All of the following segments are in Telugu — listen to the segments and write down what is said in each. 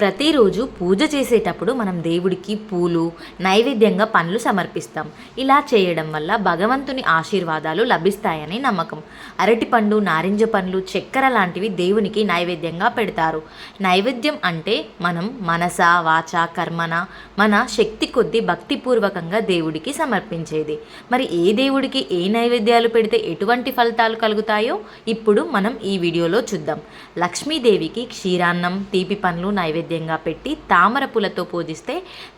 ప్రతిరోజు పూజ చేసేటప్పుడు మనం దేవుడికి పూలు నైవేద్యంగా పండ్లు సమర్పిస్తాం. ఇలా చేయడం వల్ల భగవంతుని ఆశీర్వాదాలు లభిస్తాయని నమ్మకం. అరటిపండు నారింజ పండ్లు చక్కెర లాంటివి దేవునికి నైవేద్యంగా పెడతారు. నైవేద్యం అంటే మనం మనస వాచ కర్మన మన శక్తి కొద్దీ భక్తిపూర్వకంగా దేవుడికి సమర్పించేది. మరి ఏ దేవుడికి ఏ నైవేద్యాలు పెడితే ఎటువంటి ఫలితాలు కలుగుతాయో ఇప్పుడు మనం ఈ వీడియోలో చూద్దాం. లక్ష్మీదేవికి క్షీరాన్నం తీపి పండ్లు నైవేద్యంగా పెట్టి తామర పూలతో పూజిస్తే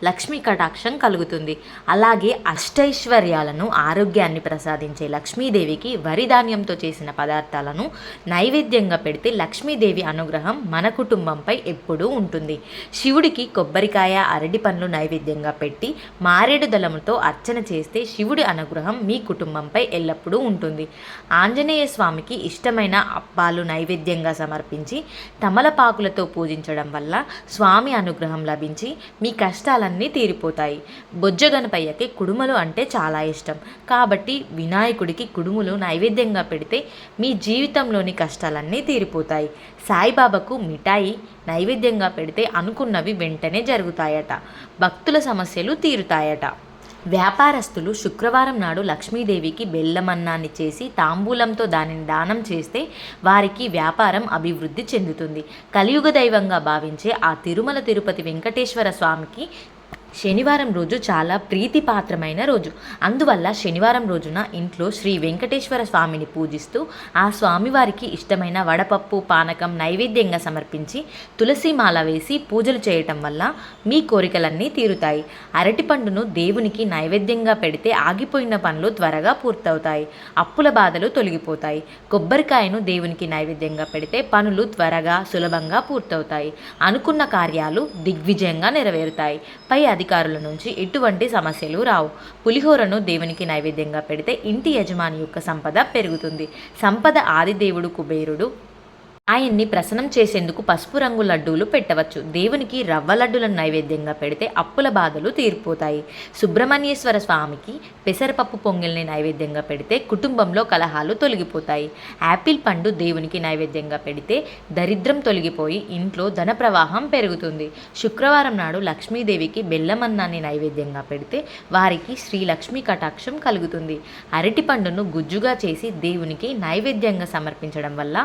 లక్ష్మీ కటాక్షం కలుగుతుంది. అలాగే అష్టైశ్వర్యాలను ఆరోగ్యాన్ని ప్రసాదించే లక్ష్మీదేవికి వరి ధాన్యంతో చేసిన పదార్థాలను నైవేద్యంగా పెడితే లక్ష్మీదేవి అనుగ్రహం మన కుటుంబంపై ఎప్పుడూ ఉంటుంది. శివుడికి కొబ్బరికాయ అరటి పండ్లు నైవేద్యంగా పెట్టి మారేడు దళముతో అర్చన చేస్తే శివుడి అనుగ్రహం మీ కుటుంబంపై ఎల్లప్పుడూ ఉంటుంది. ఆంజనేయ స్వామికి ఇష్టమైన అప్పాలు నైవేద్యంగా సమర్పించి తమలపాకులతో పూజించడం వల్ల స్వామి అనుగ్రహం లభించి మీ కష్టాలన్నీ తీరిపోతాయి. బొజ్జగనపయ్యకి కుడుములు అంటే చాలా ఇష్టం. కాబట్టి వినాయకుడికి కుడుములు నైవేద్యంగా పెడితే మీ జీవితంలోని కష్టాలన్నీ తీరిపోతాయి. సాయిబాబాకు మిఠాయి నైవేద్యంగా పెడితే అనుకున్నవి వెంటనే జరుగుతాయట. భక్తుల సమస్యలు తీరుతాయట. వ్యాపారస్తులు శుక్రవారం నాడు లక్ష్మీదేవికి బెల్లమన్నాన్ని చేసి తాంబూలంతో దానిని దానం చేస్తే వారికి వ్యాపారం అభివృద్ధి చెందుతుంది. కలియుగ దైవంగా భావించే ఆ తిరుమల తిరుపతి వెంకటేశ్వర స్వామికి శనివారం రోజు చాలా ప్రీతిపాత్రమైన రోజు. అందువల్ల శనివారం రోజున ఇంట్లో శ్రీ వెంకటేశ్వర స్వామిని పూజిస్తూ ఆ స్వామివారికి ఇష్టమైన వడపప్పు పానకం నైవేద్యంగా సమర్పించి తులసి మాల వేసి పూజలు చేయటం వల్ల మీ కోరికలన్నీ తీరుతాయి. అరటిపండును దేవునికి నైవేద్యంగా పెడితే ఆగిపోయిన పనులు త్వరగా పూర్తవుతాయి. అప్పుల బాధలు తొలగిపోతాయి. కొబ్బరికాయను దేవునికి నైవేద్యంగా పెడితే పనులు త్వరగా సులభంగా పూర్తవుతాయి. అనుకున్న కార్యాలు దిగ్విజయంగా నెరవేరుతాయి. పై అధికారుల నుంచి ఎటువంటి సమస్యలు రావు. పులిహోరను దేవునికి నైవేద్యంగా పెడితే ఇంటి యజమాని యొక్క సంపద పెరుగుతుంది. సంపద ఆదిదేవుడు కుబేరుడు ఆయన్ని ప్రసన్నం చేసేందుకు పసుపు రంగు లడ్డూలు పెట్టవచ్చు. దేవునికి రవ్వ లడ్డులను నైవేద్యంగా పెడితే అప్పుల బాధలు తీరిపోతాయి. సుబ్రహ్మణ్యేశ్వర స్వామికి పెసరపప్పు పొంగిల్ని నైవేద్యంగా పెడితే కుటుంబంలో కలహాలు తొలగిపోతాయి. యాపిల్ పండు దేవునికి నైవేద్యంగా పెడితే దరిద్రం తొలగిపోయి ఇంట్లో ధన ప్రవాహం పెరుగుతుంది. శుక్రవారం నాడు లక్ష్మీదేవికి బెల్లమన్నాన్ని నైవేద్యంగా పెడితే వారికి శ్రీ లక్ష్మీ కటాక్షం కలుగుతుంది. అరటి పండును గుజ్జుగా చేసి దేవునికి నైవేద్యంగా సమర్పించడం వల్ల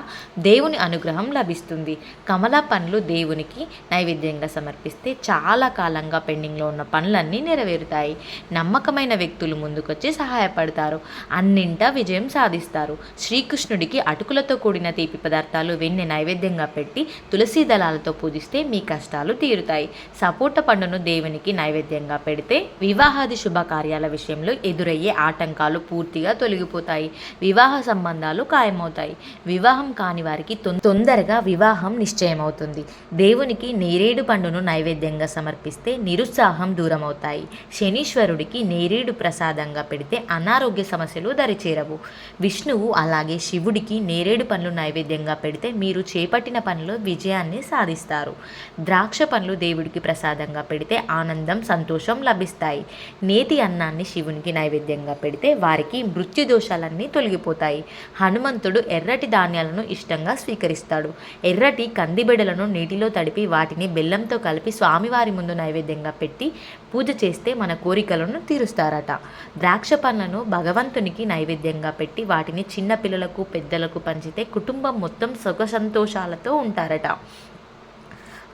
దేవుని అనుగ్రహం లభిస్తుంది. కమలా పండ్లు దేవునికి నైవేద్యంగా సమర్పిస్తే చాలా కాలంగా పెండింగ్లో ఉన్న పనులన్నీ నెరవేరుతాయి. నమ్మకమైన వ్యక్తులు ముందుకొచ్చి సహాయపడతారు. అన్నింటా విజయం సాధిస్తారు. శ్రీకృష్ణుడికి అటుకులతో కూడిన తీపి పదార్థాలు వెన్నె నైవేద్యంగా పెట్టి తులసి దళాలతో పూజిస్తే మీ కష్టాలు తీరుతాయి. సపోట పండును దేవునికి నైవేద్యంగా పెడితే వివాహాది శుభకార్యాల విషయంలో ఎదురయ్యే ఆటంకాలు పూర్తిగా తొలగిపోతాయి. వివాహ సంబంధాలు ఖాయమవుతాయి. వివాహం కాని వారికి తొందర తొందరగా వివాహం నిశ్చయమవుతుంది. దేవునికి నేరేడు పండును నైవేద్యంగా సమర్పిస్తే నిరుత్సాహం దూరమవుతాయి. శనీశ్వరుడికి నేరేడు ప్రసాదంగా పెడితే అనారోగ్య సమస్యలు దరిచేరవు. విష్ణువు అలాగే శివుడికి నేరేడు పండ్లు నైవేద్యంగా పెడితే మీరు చేపట్టిన పనిలో విజయాన్ని సాధిస్తారు. ద్రాక్ష పండ్లు దేవుడికి ప్రసాదంగా పెడితే ఆనందం సంతోషం లభిస్తాయి. నేతి అన్నాన్ని శివునికి నైవేద్యంగా పెడితే వారికి మృత్యు దోషాలన్నీ తొలగిపోతాయి. హనుమంతుడు ఎర్రటి ధాన్యాలను ఇష్టంగా స్వీకరిస్తాడు ఎర్రటి కందిబెడలను నీటిలో తడిపి వాటిని బెల్లంతో కలిపి స్వామివారి ముందు నైవేద్యంగా పెట్టి పూజ చేస్తే మన కోరికలను తీరుస్తారట. ద్రాక్ష పండ్లను భగవంతునికి నైవేద్యంగా పెట్టి వాటిని చిన్న పిల్లలకు పెద్దలకు పంచితే కుటుంబం మొత్తం సుఖ సంతోషాలతో ఉంటారట.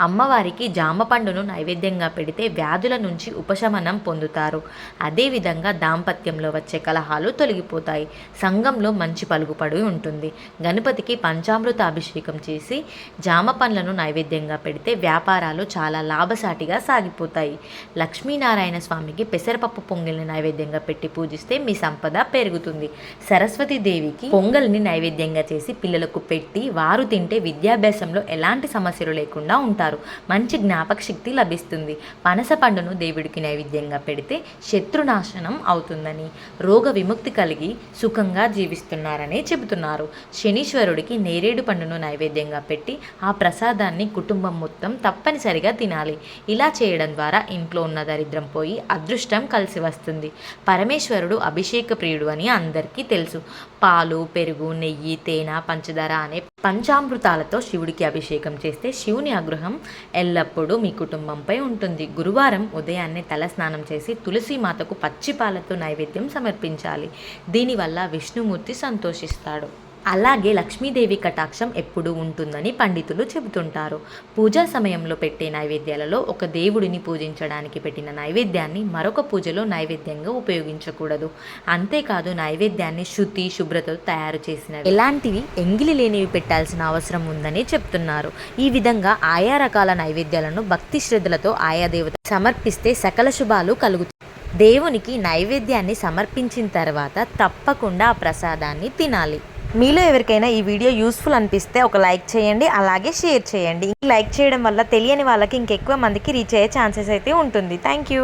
అమ్మవారికి జామ పండును నైవేద్యంగా పెడితే వ్యాధుల నుంచి ఉపశమనం పొందుతారు. అదేవిధంగా దాంపత్యంలో వచ్చే కలహాలు తొలగిపోతాయి. సంఘంలో మంచి పలుకుపడి ఉంటుంది. గణపతికి పంచామృత అభిషేకం చేసి జామ పండ్లను నైవేద్యంగా పెడితే వ్యాపారాలు చాలా లాభసాటిగా సాగిపోతాయి. లక్ష్మీనారాయణ స్వామికి పెసరపప్పు పొంగల్ని నైవేద్యంగా పెట్టి పూజిస్తే మీ సంపద పెరుగుతుంది. సరస్వతి దేవికి పొంగల్ని నైవేద్యంగా చేసి పిల్లలకు పెట్టి వారు తింటే విద్యాభ్యాసంలో ఎలాంటి సమస్యలు లేకుండా ఉంటారు. మంచి జ్ఞాపక శక్తి లభిస్తుంది. పనస పండును దేవుడికి నైవేద్యంగా పెడితే శత్రునాశనం అవుతుందని రోగ విముక్తి కలిగి సుఖంగా జీవిస్తున్నారని చెబుతున్నారు. శనీశ్వరుడికి నేరేడు పండును నైవేద్యంగా పెట్టి ఆ ప్రసాదాన్ని కుటుంబం మొత్తం తప్పనిసరిగా తినాలి. ఇలా చేయడం ద్వారా ఇంట్లో ఉన్న దరిద్రం పోయి అదృష్టం కలిసి వస్తుంది. పరమేశ్వరుడు అభిషేక ప్రియుడు అని అందరికీ తెలుసు. పాలు పెరుగు నెయ్యి తేనె పంచదార అనే పంచామృతాలతో శివుడికి అభిషేకం చేస్తే శివుని ఆగ్రహం ఎల్లప్పుడూ మీ కుటుంబంపై ఉంటుంది. గురువారం ఉదయాన్నే తలస్నానం చేసి తులసి మాతకు పచ్చి పాలతో నైవేద్యం సమర్పించాలి. దీనివల్ల విష్ణుమూర్తి సంతోషిస్తాడు. అలాగే లక్ష్మీదేవి కటాక్షం ఎప్పుడూ ఉంటుందని పండితులు చెబుతుంటారు. పూజా సమయంలో పెట్టే నైవేద్యాలలో ఒక దేవుడిని పూజించడానికి పెట్టిన నైవేద్యాన్ని మరొక పూజలో నైవేద్యంగా ఉపయోగించకూడదు. అంతేకాదు నైవేద్యాన్ని శుద్ధి శుభ్రతతో తయారు చేసిన ఎలాంటివి? ఎంగిలి లేనివి పెట్టాల్సిన అవసరం ఉందని చెప్తున్నారు. ఈ విధంగా ఆయా రకాల నైవేద్యాలను భక్తి శ్రద్ధలతో ఆయా దేవత సమర్పిస్తే సకల శుభాలు కలుగుతాయి. దేవునికి నైవేద్యాన్ని సమర్పించిన తర్వాత తప్పకుండా ఆ ప్రసాదాన్ని తినాలి. మీలో ఎవరికైనా ఈ వీడియో యూస్ఫుల్ అనిపిస్తే ఒక లైక్ చేయండి అలాగే షేర్ చేయండి. లైక్ చేయడం వల్ల తెలియని వాళ్ళకి ఇంకెక్కువ మందికి రీచ్ అయ్యే ఛాన్సెస్ అయితే ఉంటుంది. Thank you.